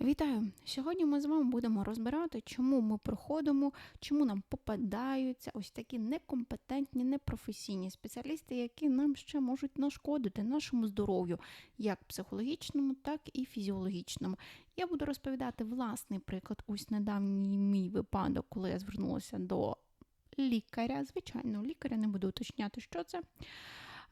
Вітаю! Сьогодні ми з вами будемо розбирати, чому ми проходимо, чому нам попадаються ось такі некомпетентні, непрофесійні спеціалісти, які нам ще можуть нашкодити нашому здоров'ю, як психологічному, так і фізіологічному. Я буду розповідати власний приклад, ось недавній мій випадок, коли я звернулася до лікаря, звичайного лікаря, не буду уточняти, що це.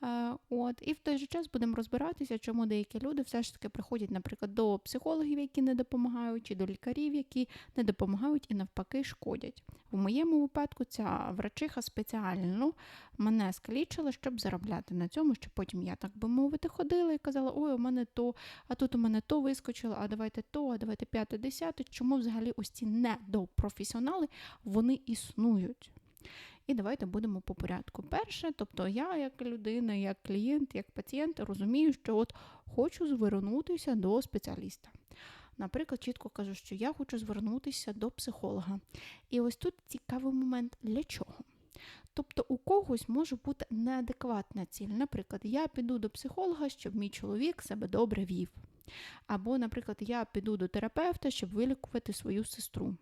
Е, от, І в той же час будемо розбиратися, чому деякі люди все ж таки приходять, наприклад, до психологів, які не допомагають, чи до лікарів, які не допомагають і навпаки шкодять. В моєму випадку ця врачиха спеціально мене скалічила, щоб заробляти на цьому, щоб потім я, так би мовити, ходила і казала, ой, у мене то, а тут у мене то вискочило, а давайте то, а давайте п'яте, десяте. Чому взагалі ось ці недопрофесіонали вони існують? І давайте будемо по порядку. Перше, тобто я, як людина, як клієнт, як пацієнт, розумію, що от хочу звернутися до спеціаліста. Наприклад, чітко кажу, що я хочу звернутися до психолога. І ось тут цікавий момент для чого. Тобто у когось може бути неадекватна ціль. Наприклад, я піду до психолога, щоб мій чоловік себе добре вів. Або, наприклад, я піду до терапевта, щоб вилікувати свою сестру.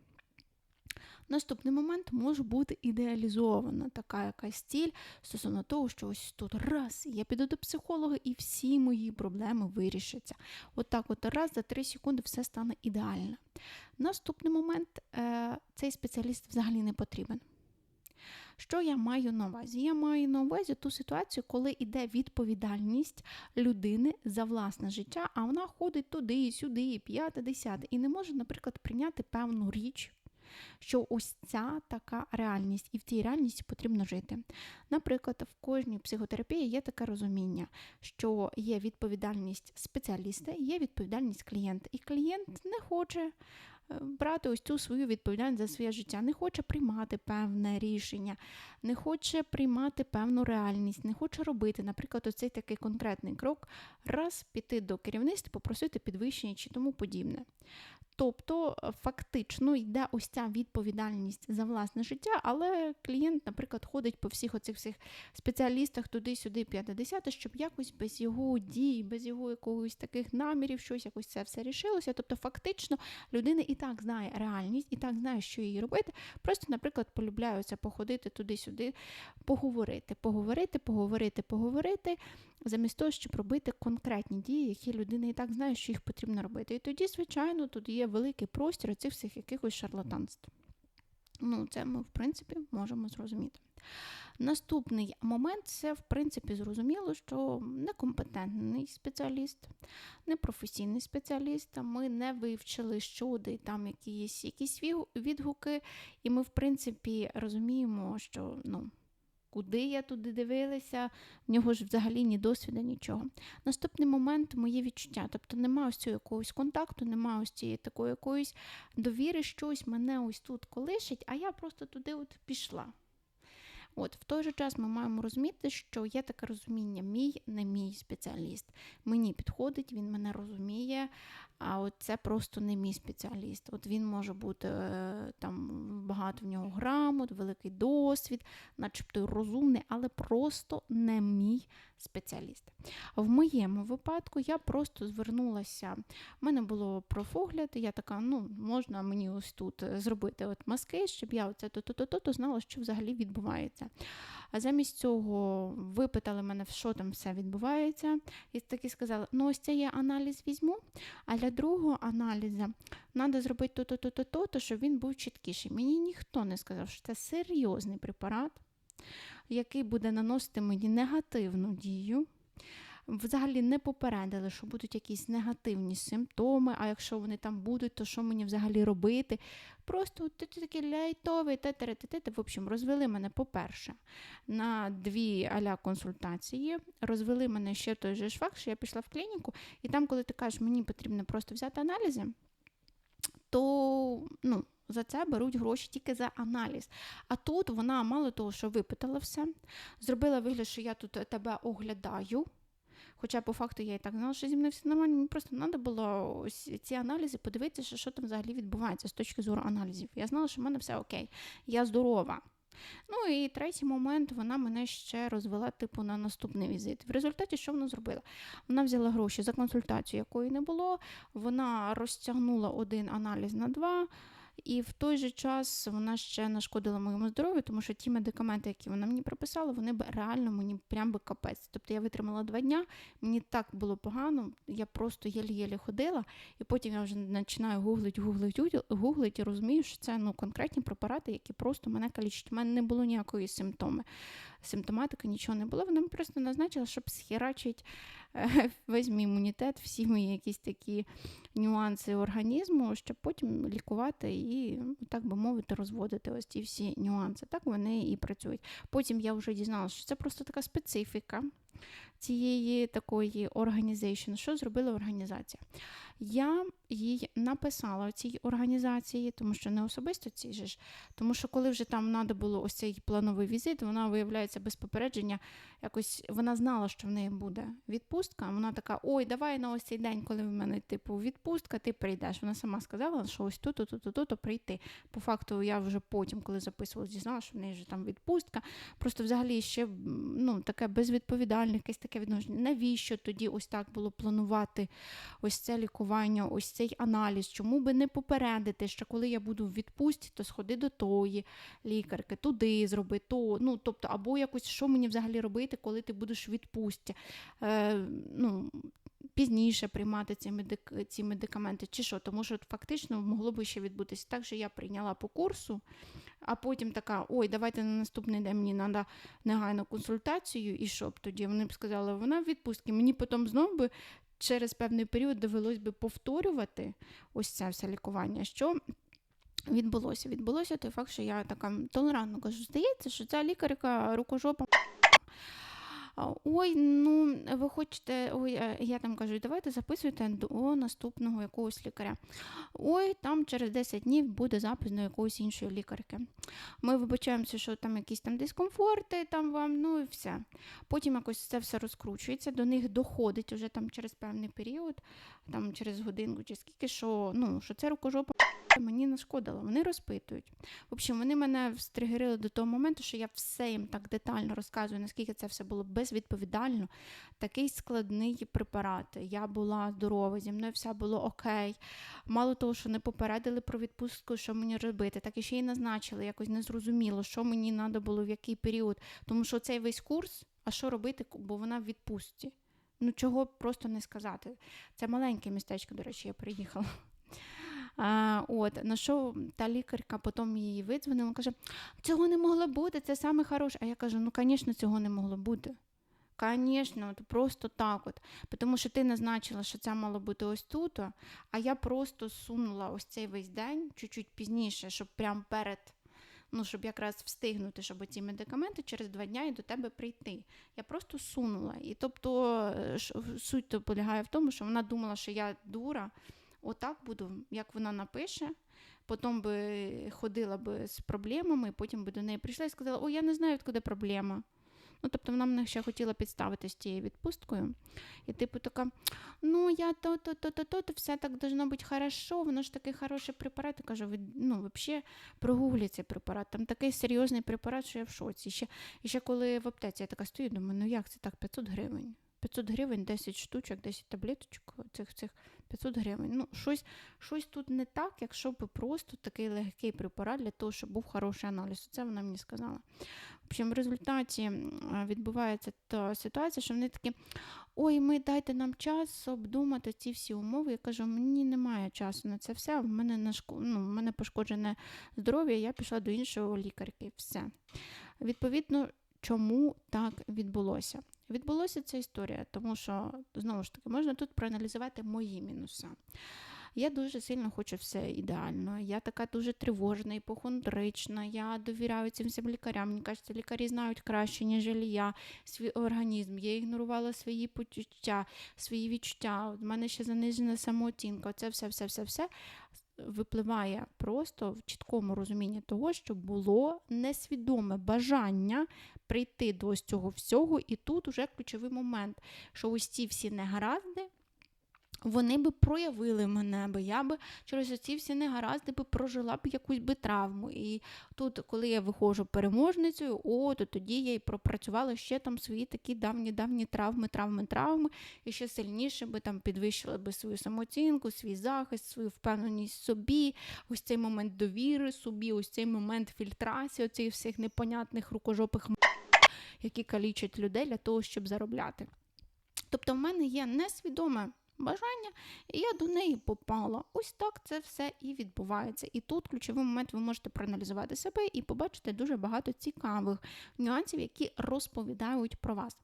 Наступний момент може бути ідеалізована така якась ціль стосовно того, що ось тут раз, я піду до психолога і всі мої проблеми вирішаться. От так от раз за три секунди все стане ідеально. Наступний момент е, цей спеціаліст взагалі не потрібен. Що я маю на увазі? Я маю на увазі ту ситуацію, коли йде відповідальність людини за власне життя, а вона ходить туди, сюди, п'яте, десяте, і не може, наприклад, прийняти певну річ що ось ця така реальність, і в цій реальності потрібно жити. Наприклад, в кожній психотерапії є таке розуміння, що є відповідальність спеціаліста, є відповідальність клієнта, і клієнт не хоче. Е, брати ось цю свою відповідальність за своє життя, не хоче приймати певне рішення, не хоче приймати певну реальність, не хоче робити, наприклад, оцей такий конкретний крок, раз піти до керівництва, попросити підвищення чи тому подібне. Тобто, е, фактично йде ось ця відповідальність за власне життя, але клієнт, наприклад, ходить по всіх оцих всіх спеціалістах туди-сюди, 50, щоб якось без його дій, без його якогось таких намірів, щось якось це все рішилося. Тобто, фактично, людина і так знає реальність, і так знає, що їй робити. Просто, наприклад, полюбляються походити туди-сюди, поговорити, поговорити, поговорити, поговорити, замість того, щоб робити конкретні дії, які людина і так знає, що їх потрібно робити. І тоді, звичайно, тут є великий простір цих всіх якихось шарлатанств. Ну, це ми, в принципі, можемо зрозуміти. Наступний момент це, в принципі, зрозуміло, що некомпетентний спеціаліст, непрофесійний спеціаліст, ми не вивчили щодо там якісь якісь відгуки, і ми, в принципі, розуміємо, що ну, куди я туди дивилася, в нього ж взагалі ні досвіду, нічого. Наступний момент моє відчуття. Тобто немає ось цього якогось контакту, немає ось цієї такої якоїсь довіри, щось мене ось тут колишить, а я просто туди от пішла. От В той же час ми маємо розуміти, що є таке розуміння, мій не мій спеціаліст. Мені підходить, він мене розуміє, а от це просто не мій спеціаліст. От Він може бути е, там багато в нього грамот, великий досвід, начебто розумний, але просто не мій спеціаліст. В моєму випадку я просто звернулася, в мене було профогляд, і я така, ну, можна мені ось тут зробити от маски, щоб я оце то-то-то-то знала, що взагалі відбувається. А замість цього випитали мене, що там все відбувається, і таки сказали, ну ось це я аналіз візьму, а для другого аналізу треба зробити то-то, то-то, щоб він був чіткіший. Мені ніхто не сказав, що це серйозний препарат, який буде наносити мені негативну дію взагалі не попередили, що будуть якісь негативні симптоми, а якщо вони там будуть, то що мені взагалі робити? Просто ти такий ляйтовий, те В общем, розвели мене, по-перше, на дві аля консультації, розвели мене ще той же факт, що я пішла в клініку, і там, коли ти кажеш, мені потрібно просто взяти аналізи, то ну, за це беруть гроші тільки за аналіз. А тут вона, мало того, що випитала все, зробила вигляд, що я тут тебе оглядаю. Хоча, по факту, я і так знала, що зі мною все нормально, мені просто треба було ось ці аналізи подивитися, що там взагалі відбувається з точки зору аналізів. Я знала, що в мене все окей, я здорова. Ну і третій момент, вона мене ще розвела типу на наступний візит. В результаті, що вона зробила? Вона взяла гроші за консультацію, якої не було. Вона розтягнула один аналіз на два. І в той же час вона ще нашкодила моєму здоров'ю, тому що ті медикаменти, які вона мені прописала, вони б реально мені прям би капець. Тобто я витримала два дня, мені так було погано, я просто єлі-єлі ходила, і потім я вже починаю гуглить, гуглить, гуглить і розумію, що це ну, конкретні препарати, які просто мене калічать. У мене не було ніякої симптоми. Симптоматики нічого не було. Вона просто назначила, щоб схерачить е, весь мій імунітет, всі мої якісь такі нюанси організму, щоб потім лікувати і, так би мовити, розводити ось ці всі нюанси. Так вони і працюють. Потім я вже дізналася, що це просто така специфіка цієї такої організації. Що зробила організація? Я їй написала цій організації, тому що не особисто же ж, тому що коли вже там треба було ось цей плановий візит, вона виявляється без попередження. Якось вона знала, що в неї буде відпустка. Вона така: ой, давай на ось цей день, коли в мене типу відпустка, ти прийдеш. Вона сама сказала, що ось тут, тут, тут, тут, прийти. По факту, я вже потім, коли записувалась, дізналася, що в неї вже там відпустка. Просто взагалі ще ну, таке безвідповідальне, якесь таке відношення. Навіщо тоді ось так було планувати ось це лікування, ось цей аналіз? Чому би не попередити, що коли я буду в відпустці, то сходи до тої лікарки, туди зроби, то. Ну, тобто, або якось, що мені взагалі робити, коли ти будеш в відпустці? Е, ну, Пізніше приймати ці медик... ці медикаменти, чи що, тому що фактично могло би ще відбутися так, що я прийняла по курсу, а потім така: ой, давайте на наступний день мені треба негайну консультацію, і що б тоді? Вони б сказали, вона в відпустці. Мені потім знову би через певний період довелось би повторювати ось це все лікування. що Відбулося. Відбулося той факт, що я така толерантно кажу, здається, що ця лікарка рукожопа. Ой, ну ви хочете, ой, е, я там кажу, давайте записуйте до наступного якогось лікаря. Ой, там через 10 днів буде запис до якоїсь іншої лікарки. Ми вибачаємося, що там якісь там дискомфорти, там вам, ну і все. Потім якось це все розкручується, до них доходить уже там через певний період, там через годинку чи скільки, що ну, що це рукожопа мені нашкодило. Вони розпитують. В общем, вони мене встригерили до того моменту, що я все їм так детально розказую, наскільки це все було безвідповідально. Такий складний препарат. Я була здорова, зі мною все було окей. Мало того, що не попередили про відпустку, що мені робити, так і ще й назначили, якось незрозуміло, що мені треба було в який період. Тому що цей весь курс, а що робити, бо вона в відпустці. Ну, чого просто не сказати. Це маленьке містечко, до речі, я приїхала. От, На що та лікарка потім її видзвонила, каже, цього не могло бути, це саме хороше. А я кажу, ну, звісно, цього не могло бути. Звісно, просто так от. Тому що ти назначила, що це мало бути ось тут, а я просто сунула ось цей весь день чуть-чуть пізніше, щоб прямо перед, ну, щоб якраз встигнути, щоб ці медикаменти через два дні і до тебе прийти. Я просто сунула. І тобто е, суть полягає в тому, що вона думала, що я дура. Отак буду, як вона напише, потім би ходила би з проблемами, потім би до неї прийшла і сказала, о, я не знаю, відкуди проблема. Ну, тобто вона мене ще хотіла підставити з тією відпусткою. І типу така, ну я то-то, то-то, то-то, все так должно бути хорошо, воно ж такий хороший препарат. Я кажу, ну, взагалі прогуглі цей препарат. Там такий серйозний препарат, що я в шоці. І ще, і ще коли в аптеці я така стою, думаю, ну як це так, 500 гривень? 500 гривень, 10 штучок, 10 таблеточок цих цих 500 гривень. Ну, Щось щось тут не так, якщо б просто такий легкий препарат для того, щоб був хороший аналіз. Це вона мені сказала. В общем, в результаті відбувається та ситуація, що вони такі: ой, ми дайте нам час обдумати ці всі умови. Я кажу, мені немає часу на це все. В мене нашко... ну, в мене пошкоджене здоров'я, я пішла до іншого лікарки. Все. Відповідно, чому так відбулося? Відбулося ця історія, тому що, знову ж таки, можна тут проаналізувати мої мінуси. Я дуже сильно хочу все ідеально. Я така дуже тривожна, іпохондрична, я довіряю цим всім лікарям. Мені кажеться, лікарі знають краще, ніж я, свій організм. Я ігнорувала свої почуття, свої відчуття. У мене ще занижена самооцінка. Це все-все-все-все випливає просто в чіткому розумінні того, що було несвідоме бажання прийти до ось цього всього, і тут уже ключовий момент, що ось ці всі негаразди. Вони би проявили мене, би я би через ці всі негаразди би прожила б якусь би травму. І тут, коли я виходжу переможницею, о, то тоді я й пропрацювала ще там свої такі давні-давні травми, травми, травми, і ще сильніше би там підвищила би свою самооцінку, свій захист, свою впевненість собі, ось цей момент довіри собі, ось цей момент фільтрації, оцих всіх непонятних рукожопих які калічать людей для того, щоб заробляти. Тобто в мене є несвідоме бажання, і я до неї попала. Ось так це все і відбувається. І тут ключовий момент ви можете проаналізувати себе і побачити дуже багато цікавих нюансів, які розповідають про вас.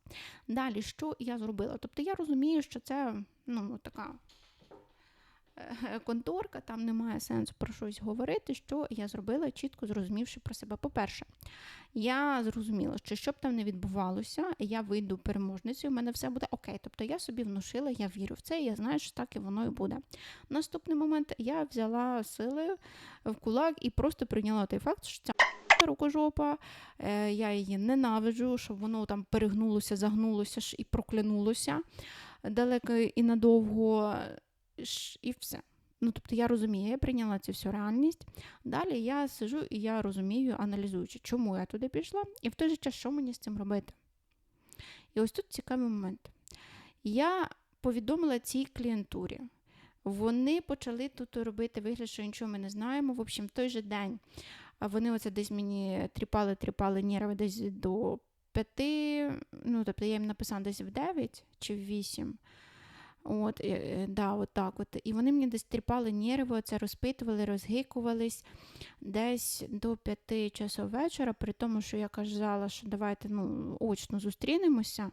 Далі, що я зробила? Тобто я розумію, що це ну, така. Е, Конторка, там немає сенсу про щось говорити, що я зробила, чітко зрозумівши про себе. По-перше, я зрозуміла, що що б там не відбувалося, я вийду переможницею, у мене все буде окей. Тобто я собі внушила, я вірю в це, я знаю, що так і воно і буде. Наступний момент я взяла сили в кулак і просто прийняла той факт, що ця рукожопа, е, я її ненавиджу, щоб воно там перегнулося, загнулося ж і проклянулося далеко і надовго, і все. Ну, тобто я розумію, я прийняла цю всю реальність. Далі я сижу і я розумію, аналізуючи, чому я туди пішла, і в той же час, що мені з цим робити. І ось тут цікавий момент. Я повідомила цій клієнтурі. Вони почали тут робити вигляд, що нічого ми не знаємо. В общем, в той же день вони оце десь мені тріпали, тріпали нерви десь до п'яти. Ну, тобто я їм написала десь в 9 чи в 8. От, е, да, от так от. І вони мені десь тріпали нерви, це розпитували, розгикувались десь до п'яти часов вечора, при тому, що я казала, що давайте ну, очно зустрінемося.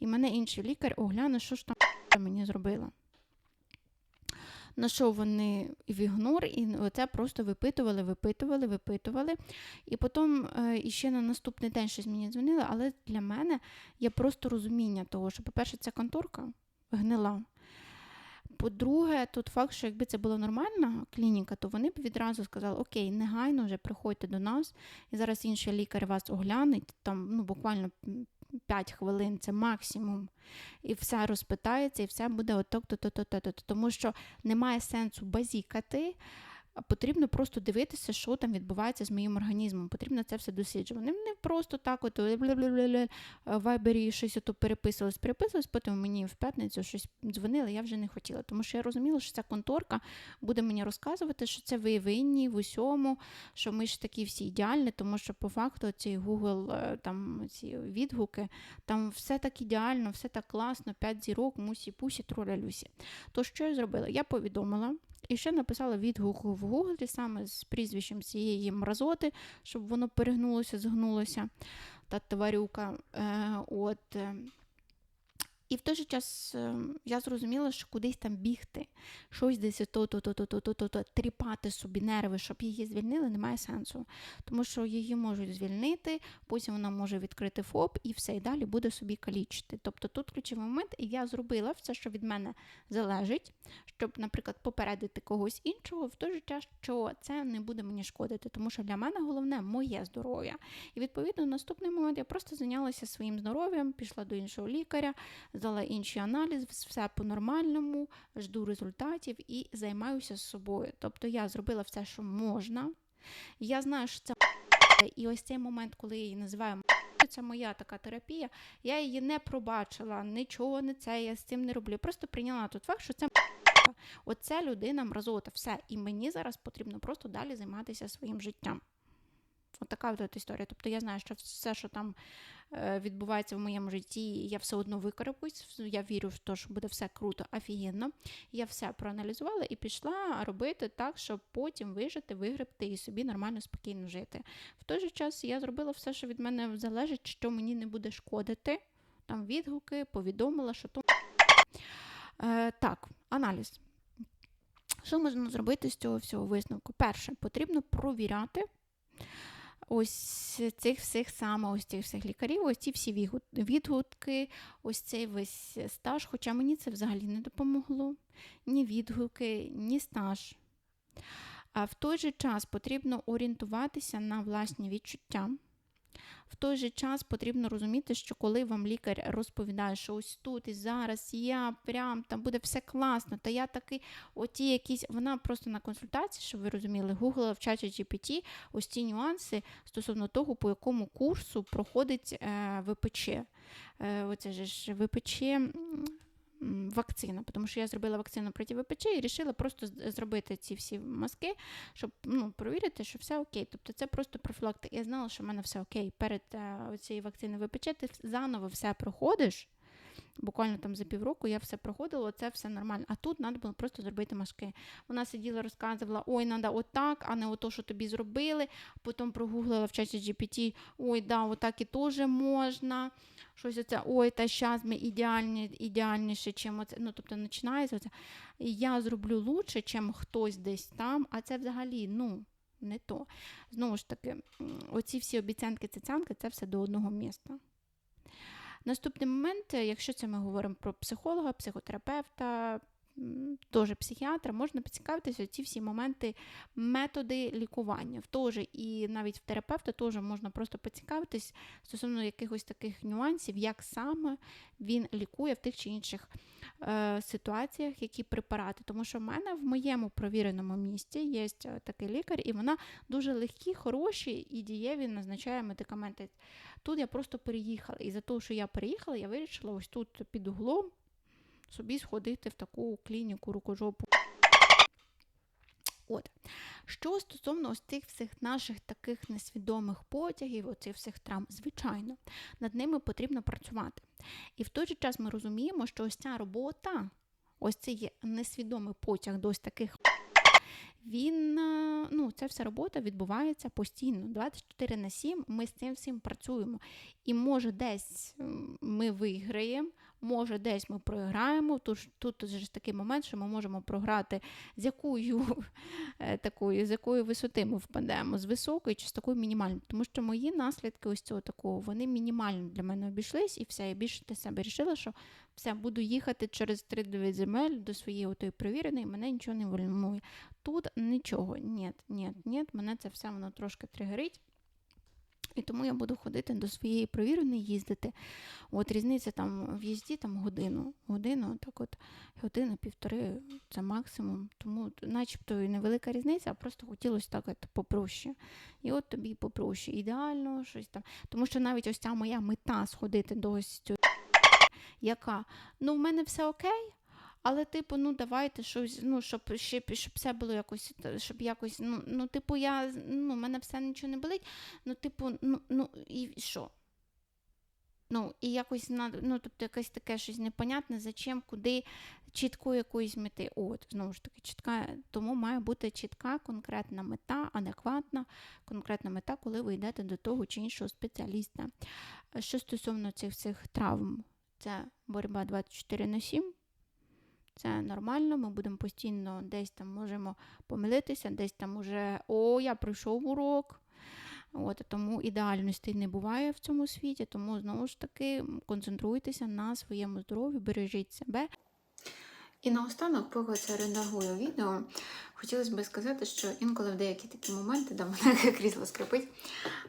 І мене інший лікар огляне, що ж там мені зробила. На що вони в ігнор, і оце просто випитували, випитували, випитували. І потім е, іще на наступний день щось мені дзвонили, але для мене є просто розуміння того, що, по-перше, ця конторка гнила. По-друге, тут факт, що якби це була нормальна клініка, то вони б відразу сказали, окей, негайно вже приходьте до нас, і зараз інший лікар вас оглянеть, там ну, буквально 5 хвилин, це максимум, і все розпитається, і все буде отак, то то то то то Тому що немає сенсу базікати, потрібно просто дивитися, що там відбувається з моїм організмом. Потрібно це все досліджувати. Не просто так, от в вайбері щось ото переписувалось, переписувалось, потім мені в п'ятницю щось дзвонили, я вже не хотіла. Тому що я розуміла, що ця конторка буде мені розказувати, що це ви винні в усьому, що ми ж такі всі ідеальні, тому що по факту ці Google е, там ці відгуки, там все так ідеально, все так класно, 5 зірок, мусі, пусі, троля люсі. То що я зробила? Я повідомила. І ще написала відгук в Гуглі саме з прізвищем цієї мразоти, щоб воно перегнулося, згнулося та тварюка. Е, от. І в той же час ем, я зрозуміла, що кудись там бігти, щось десь то-то-то-то-то-то тріпати собі нерви, щоб її звільнили, немає сенсу. Тому що її можуть звільнити, потім вона може відкрити ФОП і все і далі буде собі калічити. Тобто тут ключовий момент, і я зробила все, що від мене залежить, щоб, наприклад, попередити когось іншого, в той же час, що це не буде мені шкодити, тому що для мене головне моє здоров'я. І відповідно, наступний момент я просто зайнялася своїм здоров'ям, пішла до іншого лікаря здала інший аналіз, все по-нормальному, жду результатів і займаюся собою. Тобто я зробила все, що можна. Я знаю, що це і ось цей момент, коли я її називаю це моя така терапія, я її не пробачила, нічого не це, я з цим не роблю. Просто прийняла тут факт, що це оця людина мразота, все. І мені зараз потрібно просто далі займатися своїм життям. От така от історія. Тобто я знаю, що все, що там відбувається в моєму житті, я все одно викарабуюсь. Я вірю в те, що буде все круто, офігенно. Я все проаналізувала і пішла робити так, щоб потім вижити, вигребти і собі нормально, спокійно жити. В той же час я зробила все, що від мене залежить, що мені не буде шкодити. Там відгуки, повідомила, що то. Е, Так, аналіз. Що можна зробити з цього всього висновку? Перше, потрібно провіряти ось цих всіх саме ось цих всіх лікарів, ось ці всі відгуки, ось цей весь стаж. Хоча мені це взагалі не допомогло. Ні відгуки, ні стаж. А в той же час потрібно орієнтуватися на власні відчуття. В той же час потрібно розуміти, що коли вам лікар розповідає, що ось тут і зараз я прям там буде все класно, та я такий, оті якісь, вона просто на консультації, щоб ви розуміли, гуглила в чаті GPT ось ці нюанси стосовно того, по якому курсу проходить е, ВПЧ. Е, оце ж ВПЧ. Вакцина, тому що я зробила вакцину проти ВПЧ і вирішила просто зробити ці всі маски, щоб ну, перевірити, що все окей. Тобто це просто профілактика. Я знала, що в мене все окей. Перед е, цією вакциною ВПЧ ти заново все проходиш. Буквально там за півроку я все проходила, це все нормально. А тут треба було просто зробити маски. Вона сиділа, розказувала, ой, треба отак, а не ото, що тобі зробили. Потім прогуглила в чаті GPT, ой, да, отак і теж можна. Щось оце, ой, та зараз ми ідеальні, ідеальніше, чим оце. Ну, тобто починається оце. Я зроблю лучше, чим хтось десь там, а це взагалі, ну, не то. Знову ж таки, оці всі обіцянки, цицянки, це все до одного міста. Наступний момент, е, якщо це ми говоримо про психолога, психотерапевта, теж психіатра, можна поцікавитися ці всі моменти, методи лікування. В теж і навіть в терапевта теж можна просто поцікавитись стосовно якихось таких нюансів, як саме він лікує в тих чи інших е, ситуаціях, які препарати. Тому що в мене в моєму провіреному місті є е, такий лікар, і вона дуже легкі, хороші і дієві назначає медикаменти. Тут я просто переїхала. І за те, що я переїхала, я вирішила ось тут під углом собі сходити в таку клініку рукожопу. От. Що стосовно ось цих всіх наших таких несвідомих потягів, оцих всіх травм, звичайно, над ними потрібно працювати. І в той же час ми розуміємо, що ось ця робота, ось цей несвідомий потяг до ось таких. Він, е, ну, ця вся робота відбувається постійно. 24 на 7 ми з цим всім працюємо. І може десь ми виграємо, може десь ми програємо. Тут, тут ж такий момент, що ми можемо програти, з якою е, такою, з якої висоти ми впадемо, з високої чи з такої мінімальної. Тому що мої наслідки ось цього такого, вони мінімально для мене обійшлись, і все, я більше для себе вирішила, що все, буду їхати через 3 земель до своєї отої провіреної, мене нічого не волнує. Тут нічого, ні, ні, ні, мене це все воно трошки тригерить. І тому я буду ходити до своєї провіреної, їздити. От різниця там в їзді там годину, годину, так от година, півтори це максимум. Тому начебто і невелика різниця, а просто хотілося так от попроще. І от тобі попроще. Ідеально, щось там. Тому що навіть ось ця моя мета сходити до ось цього, яка ну в мене все окей. Але, типу, ну давайте щось, ну, щоб ще щоб все було якось, щоб якось, ну, ну типу, я ну, мене все нічого не болить. Ну, типу, ну, ну і що? Ну, і якось ну, тобто якесь таке щось непонятне, зачем, куди, чіткої якоїсь мети. От, знову ж таки, чітка, тому має бути чітка, конкретна мета, адекватна, конкретна мета, коли ви йдете до того чи іншого спеціаліста. Що стосовно цих всіх травм, це боротьба 24 на 7. Це нормально, ми будемо постійно десь там можемо помилитися, десь там уже о, я пройшов урок. От, тому ідеальності не буває в цьому світі, тому знову ж таки концентруйтеся на своєму здоров'ю, бережіть себе. І наостанок, поки це редагую відео, хотілося б сказати, що інколи в деякі такі моменти, да, мене крісло скрипить,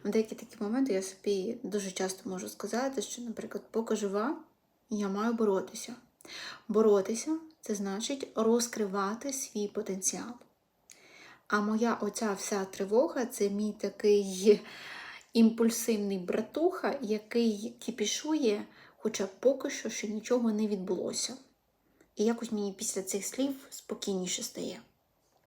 в деякі такі моменти я собі дуже часто можу сказати, що, наприклад, поки жива, я маю боротися. Боротися це значить розкривати свій потенціал. А моя оця вся тривога це мій такий імпульсивний братуха, який кіпішує, хоча поки що ще нічого не відбулося. І якось мені після цих слів спокійніше стає.